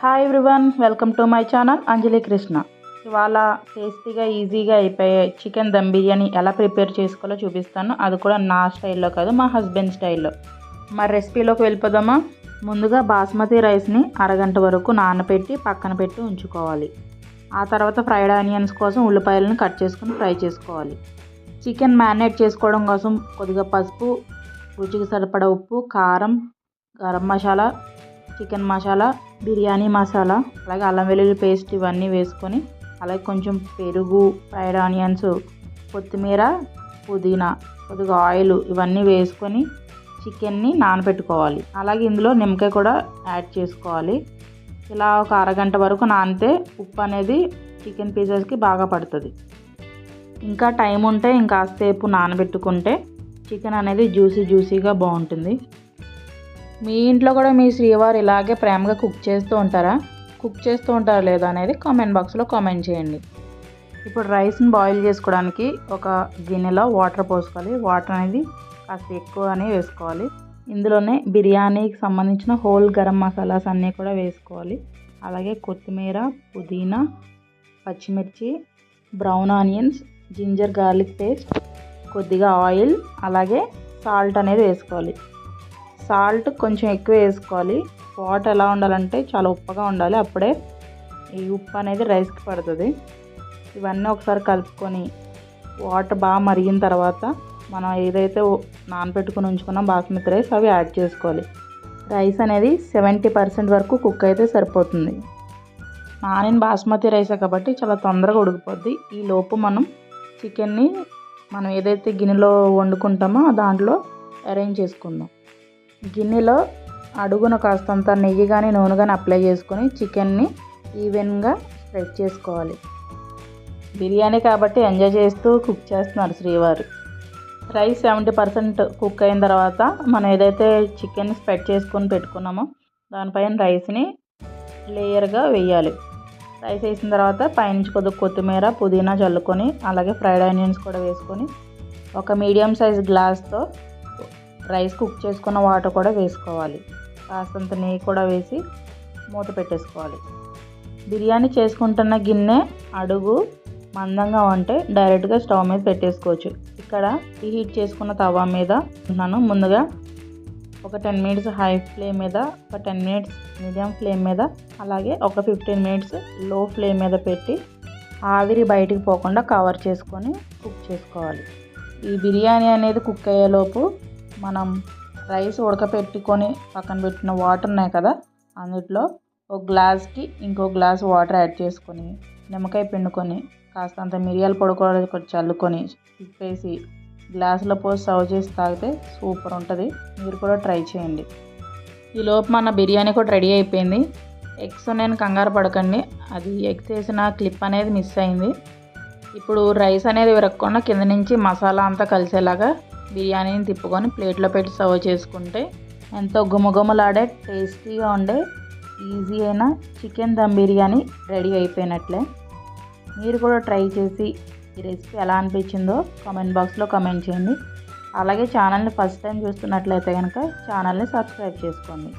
Hi everyone welcome to my channel Anjali Krishna ఇవాళ టేస్టీగా ఈజీగా అయిపోయే చికెన్ దమ్ బిర్యానీ ఎలా ప్రిపేర్ చేసుకోవాలో చూపిస్తాను. అది కూడా నా స్టైల్లో కాదు మా హస్బెండ్ స్టైల్లో. మరి రెసిపీలోకి వెళ్ళిపోదామా? ముందుగా బాస్మతి రైస్ని అరగంట వరకు నానబెట్టి పక్కన పెట్టి ఉంచుకోవాలి. ఆ తర్వాత ఫ్రైడ్ ఆనియన్స్ కోసం ఉల్లిపాయలను కట్ చేసుకుని ఫ్రై చేసుకోవాలి. చికెన్ మ్యారినేట్ చేసుకోవడం కోసం కొద్దిగా పసుపు రుచికి సరిపడా ఉప్పు కారం గరం మసాలా చికెన్ మసాలా బిర్యానీ మసాలా అలాగే అల్లం వెల్లుల్లి పేస్ట్ ఇవన్నీ వేసుకొని అలాగే కొంచెం పెరుగు ఫ్రైడ్ ఆనియన్స్ కొత్తిమీర పుదీనా కొద్దిగా ఆయిల్ ఇవన్నీ వేసుకొని చికెన్ని నానబెట్టుకోవాలి అలాగే ఇందులో నిమ్మకాయ కూడా యాడ్ చేసుకోవాలి. ఇలా ఒక అరగంట వరకు నానితే ఉప్పు అనేది చికెన్ పీసెస్కి బాగా పడుతుంది. ఇంకా టైం ఉంటే ఇంకాసేపు నానబెట్టుకుంటే చికెన్ అనేది జ్యూసీ జ్యూసీగా బాగుంటుంది. మీ ఇంట్లో కూడా మీ శ్రీవారు ఇలాగే ప్రేమగా కుక్ చేస్తూ ఉంటారా? కుక్ చేస్తూ ఉంటారా లేదా అనేది కామెంట్ బాక్స్లో కామెంట్ చేయండి. ఇప్పుడు రైస్ని బాయిల్ చేసుకోవడానికి ఒక గిన్నెలో వాటర్ పోసుకోవాలి. వాటర్ అనేది కాస్త ఎక్కువనే వేసుకోవాలి. ఇందులోనే బిర్యానీకి సంబంధించిన హోల్ గరం మసాలాస్ అన్నీ కూడా వేసుకోవాలి. అలాగే కొత్తిమీర పుదీనా పచ్చిమిర్చి brown onions ginger garlic paste కొద్దిగా ఆయిల్ అలాగే సాల్ట్ అనేది వేసుకోవాలి. సాల్ట్ కొంచెం ఎక్కువ వేసుకోవాలి. వాటర్ ఎలా ఉండాలంటే చాలా ఉప్పగా ఉండాలి. అప్పుడే ఈ ఉప్పు అనేది రైస్కి పడుతుంది. ఇవన్నీ ఒకసారి కలుపుకొని వాటర్ బాగా మరిగిన తర్వాత మనం ఏదైతే నానబెట్టుకుని ఉంచుకున్నాం బాస్మతి రైస్ అవి యాడ్ చేసుకోవాలి. రైస్ అనేది సెవెంటీ పర్సెంట్ వరకు కుక్ అయితే సరిపోతుంది. నానిన బాస్మతి రైసే కాబట్టి చాలా తొందరగా ఉడికిపోద్ది. ఈ లోపు మనం చికెన్ని మనం ఏదైతే గిన్నెలో వండుకుంటామో దాంట్లో అరేంజ్ చేసుకుందాం. గిన్నెలో అడుగున కాస్తంత నెయ్యి కానీ నూనె కానీ అప్లై చేసుకొని చికెన్ని ఈవెన్గా స్ప్రెడ్ చేసుకోవాలి. బిర్యానీ కాబట్టి ఎంజాయ్ చేస్తూ కుక్ చేస్తున్నారు శ్రీవారు. రైస్ సెవెంటీ పర్సెంట్ కుక్ అయిన తర్వాత మనం ఏదైతే చికెన్ స్ప్రెడ్ చేసుకొని పెట్టుకున్నామో దానిపైన రైస్ని లేయర్గా వేయాలి. రైస్ వేసిన తర్వాత పైనుంచి కొద్దిగా కొత్తిమీర పుదీనా చల్లుకొని అలాగే ఫ్రైడ్ ఆనియన్స్ కూడా వేసుకొని ఒక మీడియం సైజ్ గ్లాస్తో రైస్ కుక్ చేసుకున్న వాటర్ కూడా వేసుకోవాలి. కాస్తంత నెయ్యి కూడా వేసి మూత పెట్టేసుకోవాలి. బిర్యానీ చేసుకుంటున్న గిన్నె అడుగు మందంగా ఉంటే డైరెక్ట్గా స్టవ్ మీద పెట్టేసుకోవచ్చు. ఇక్కడ హీట్ చేసుకున్న తవా మీద ఉన్నాను. ముందుగా ఒక టెన్ మినిట్స్ హై ఫ్లేమ్ మీద ఒక టెన్ మినిట్స్ మీడియం ఫ్లేమ్ మీద అలాగే ఒక ఫిఫ్టీన్ మినిట్స్లో ఫ్లేమ్ మీద పెట్టి ఆవిరి బయటికి పోకుండా కవర్ చేసుకొని కుక్ చేసుకోవాలి. ఈ బిర్యానీ అనేది కుక్ అయ్యేలోపు మనం రైస్ ఉడకపెట్టుకొని పక్కన పెట్టిన వాటర్ ఉన్నాయి కదా అందులో ఒక గ్లాస్కి ఇంకో గ్లాస్ వాటర్ యాడ్ చేసుకొని నిమ్మకాయ పిండుకొని కాస్తంత మిరియాల పొడి కూడా చల్లుకొని తిప్పేసి గ్లాసులో పోసి సర్వ్ చేసి తాగితే సూపర్ ఉంటుంది. మీరు కూడా ట్రై చేయండి. ఈ లోపు మన బిర్యానీ కూడా రెడీ అయిపోయింది. ఎగ్స్ నేను కంగారు పడకండి. అది ఎగ్స్ వేసిన క్లిప్ అనేది మిస్ అయింది. ఇప్పుడు రైస్ అనేది విరగకుండా కింద నుంచి మసాలా అంతా కలిసేలాగా బిర్యానీని తిప్పుకొని ప్లేట్లో పెట్టి సర్వ్ చేసుకుంటే ఎంతో గుమగుమలాడే టేస్టీగా ఉండే ఈజీ అయిన చికెన్ దమ్ బిర్యానీ రెడీ అయిపోయినట్లే. మీరు కూడా ట్రై చేసి ఈ రెసిపీ ఎలా అనిపించిందో కామెంట్ బాక్స్లో కామెంట్ చేయండి. అలాగే ఛానల్ని ఫస్ట్ టైం చూస్తున్నట్లయితే కనుక ఛానల్ని సబ్స్క్రైబ్ చేసుకోండి.